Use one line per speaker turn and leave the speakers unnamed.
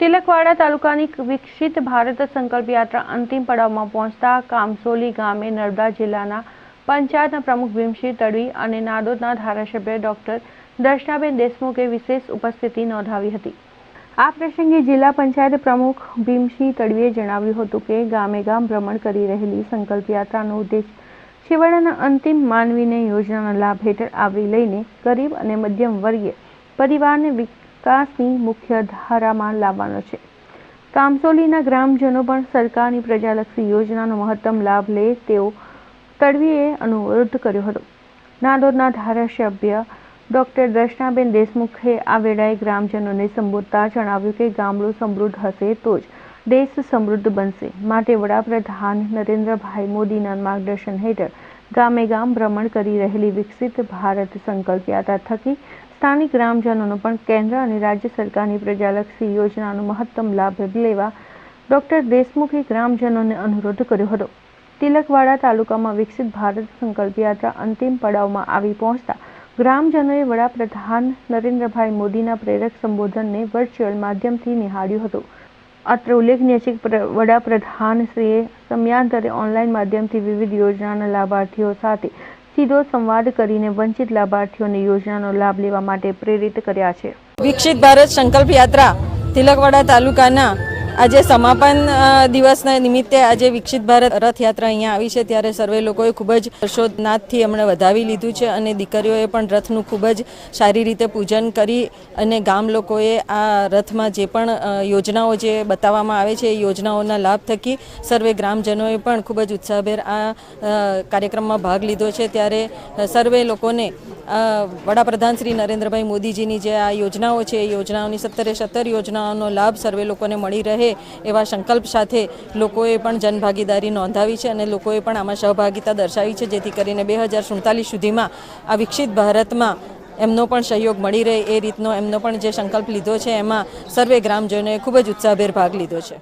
તિલકવાડા તાલુકાની વિકસિત ભારત સંકલ્પ યાત્રા અંતિમ પડાવમાં પહોંચતા કામસોલી ગામે નર્મદા જિલ્લાના પંચાયતના પ્રમુખ ભીમસિંહ તડવી અને નાદોદના ધારાસભ્ય ડોક્ટર દર્શનાબેન દેશમુખે વિશેષ ઉપસ્થિતિ નોંધાવી હતી. આ પ્રસંગે જિલ્લા પંચાયત પ્રમુખ ભીમસિંહ તડવીએ જણાવ્યું હતું કે ગામે ગામ ભ્રમણ કરી રહેલી સંકલ્પ યાત્રાનો ઉદ્દેશ છેવાડાના અંતિમ માનવીને યોજનાના લાભ હેઠળ આવરી લઈને ગરીબ અને મધ્યમ વર્ગીય પરિવારને વિકાસની મુખ્ય ધારામાં લાવવાનો છે. કામસોલીના ગ્રામજનો પણ સરકારની પ્રજાલક્ષી યોજનાનો મહત્તમ લાભ લે તેવો તડવીએ અનુરોધ કર્યો હતો. નાદોદના ધારાસભ્ય ડોક્ટર દર્શનાબેન દેશમુખે આ વેળાએ ગ્રામજનોને સંબોધતા જણાવ્યું કે ગામડું સમૃદ્ધ હશે તો જ દેશ સમૃદ્ધ બનશે. માટે વડાપ્રધાન નરેન્દ્રભાઈ મોદીના માર્ગદર્શન હેઠળ ગામે ગામ ભ્રમણ કરી રહેલી વિકસિત ભારત સંકલ્પ યાત્રા થકી સ્થાનિક ગ્રામજનોનો પણ કેન્દ્ર અને રાજ્ય સરકારની પ્રજાલક્ષી યોજનાનો મહત્તમ લાભ લેવા ડોક્ટર દેશમુખે ગ્રામજનોને અનુરોધ કર્યો હતો. તિલકવાડા તાલુકામાં વિકસિત ભારત સંકલ્પ યાત્રા અંતિમ પડાવમાં આવી પહોંચતા ગ્રામજનોએ વડાપ્રધાન નરેન્દ્રભાઈ મોદીના પ્રેરક સંબોધનને વર્ચ્યુઅલ માધ્યમથી નિહાળ્યું હતું. અત્રે ઉલ્લેખનીય છે કે વડાપ્રધાન વડાપ્રધાનશ્રીએ સમયાંતરે ઓનલાઈન માધ્યમથી વિવિધ યોજનાના લાભાર્થીઓ સાથે સીધો સંવાદ કરીને વંચિત લાભાર્થીઓને યોજનાનો લાભ લેવા માટે પ્રેરિત કર્યા છે.
વિકસિત ભારત સંકલ્પ યાત્રા તિલકવાડા તાલુકાના આજે સમાપન દિવસના નિમિત્તે આજે વિકસિત ભારત રથયાત્રા અહીંયા આવી છે. ત્યારે સર્વે લોકોએ ખૂબ જ હર્ષોદનાથથી એમણે વધાવી લીધું છે અને દીકરીઓએ પણ રથનું ખૂબ જ સારી રીતે પૂજન કરી અને ગામ લોકોએ આ રથમાં જે પણ યોજનાઓ જે બતાવવામાં આવે છે એ યોજનાઓના લાભ થકી સર્વે ગ્રામજનોએ પણ ખૂબ જ ઉત્સાહભેર આ કાર્યક્રમમાં ભાગ લીધો છે. ત્યારે સર્વે લોકોને વડાપ્રધાન શ્રી નરેન્દ્રભાઈ મોદીજીની જે આ યોજનાઓ છે, એ યોજનાઓની સત્તરે સત્તર યોજનાઓનો લાભ સર્વે લોકોને મળી એવા સંકલ્પ સાથે લોકોએ પણ જનભાગીદારી નોંધાવી છે અને લોકોએ પણ આમાં સહભાગિતા દર્શાવી છે, જેથી કરીને બે હજાર સુડતાલીસ સુધીમાં આ વિકસિત ભારતમાં એમનો પણ સહયોગ મળી રહે એ રીતનો એમનો પણ જે સંકલ્પ લીધો છે, એમાં સર્વે ગ્રામજનોએ ખૂબ જ ઉત્સાહભેર ભાગ લીધો છે.